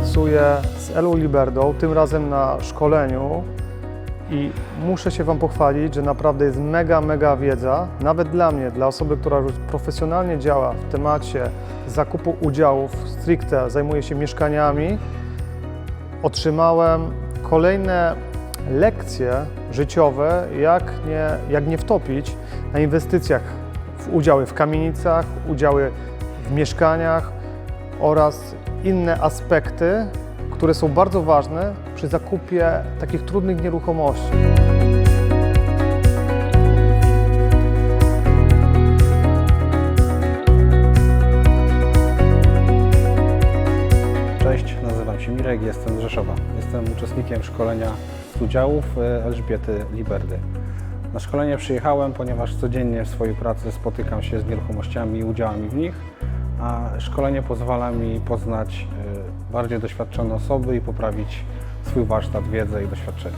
pracuję z Elą Liberdą, tym razem na szkoleniu. I muszę się Wam pochwalić, że naprawdę jest mega, mega wiedza, nawet dla mnie, dla osoby, która już profesjonalnie działa w temacie zakupu udziałów, stricte zajmuje się mieszkaniami, otrzymałem kolejne lekcje życiowe, jak nie, jak nie wtopić na inwestycjach w udziały w kamienicach, udziały w mieszkaniach oraz inne aspekty, które są bardzo ważne przy zakupie takich trudnych nieruchomości. Cześć, nazywam się Mirek, jestem z Rzeszowa. Jestem uczestnikiem szkolenia z udziałów e, Elżbiety Liberdy. Na szkolenie przyjechałem, ponieważ codziennie w swojej pracy spotykam się z nieruchomościami i udziałami w nich, a szkolenie pozwala mi poznać e, bardziej doświadczone osoby i poprawić swój warsztat, wiedzę i doświadczenie.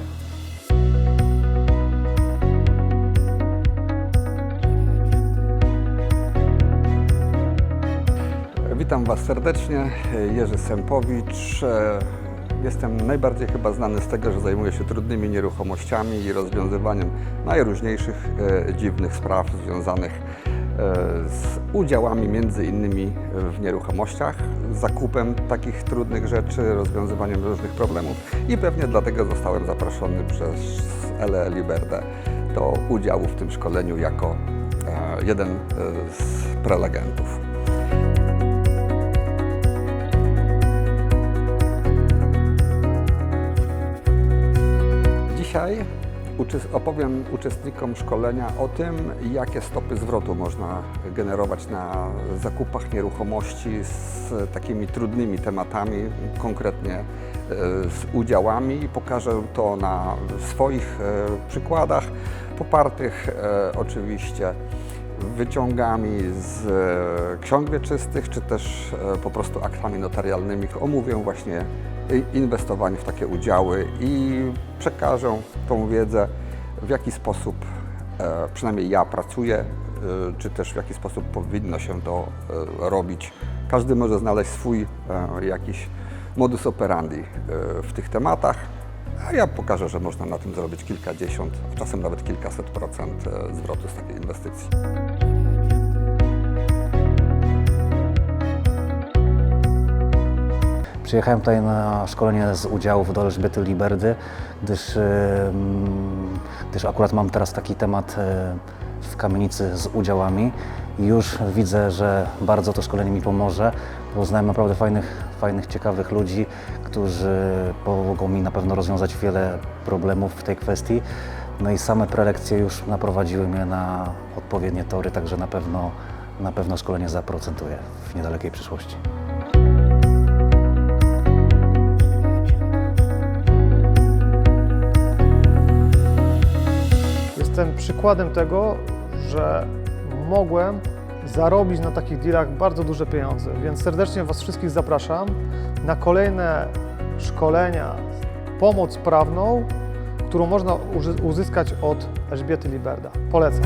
Witam Was serdecznie, Jerzy Sępowicz. E, Jestem najbardziej chyba znany z tego, że zajmuję się trudnymi nieruchomościami i rozwiązywaniem najróżniejszych e, dziwnych spraw związanych z udziałami między innymi w nieruchomościach, zakupem takich trudnych rzeczy, rozwiązywaniem różnych problemów i pewnie dlatego zostałem zaproszony przez Ele Liberdę do udziału w tym szkoleniu jako e, jeden e, z prelegentów. Dzisiaj opowiem uczestnikom szkolenia o tym, jakie stopy zwrotu można generować na zakupach nieruchomości z takimi trudnymi tematami, konkretnie e, z udziałami. Pokażę to na swoich e, przykładach, popartych e, oczywiście wyciągami z e, ksiąg wieczystych, czy też e, po prostu aktami notarialnymi. Omówię właśnie inwestowanie w takie udziały i przekażę tą wiedzę, w jaki sposób e, przynajmniej ja pracuję, czy też w jaki sposób powinno się to robić. Każdy może znaleźć swój jakiś modus operandi w tych tematach. A ja pokażę, że można na tym zrobić kilkadziesiąt, a czasem nawet kilkaset procent e, zwrotu z takiej inwestycji. Przyjechałem tutaj na szkolenie z udziałów do Elżbiety Liberdy, gdyż, em, gdyż akurat mam teraz taki temat e, w kamienicy z udziałami już widzę, że bardzo to szkolenie mi pomoże. Poznałem naprawdę fajnych, fajnych, ciekawych ludzi, którzy pomogą mi na pewno rozwiązać wiele problemów w tej kwestii. No i same prelekcje już naprowadziły mnie na odpowiednie tory, także na pewno, na pewno szkolenie zaprocentuje w niedalekiej przyszłości. Jestem przykładem tego, że mogłem zarobić na takich dealach bardzo duże pieniądze, więc serdecznie Was wszystkich zapraszam na kolejne szkolenia, pomoc prawną, którą można uzyskać od Elżbiety Liberda. Polecam.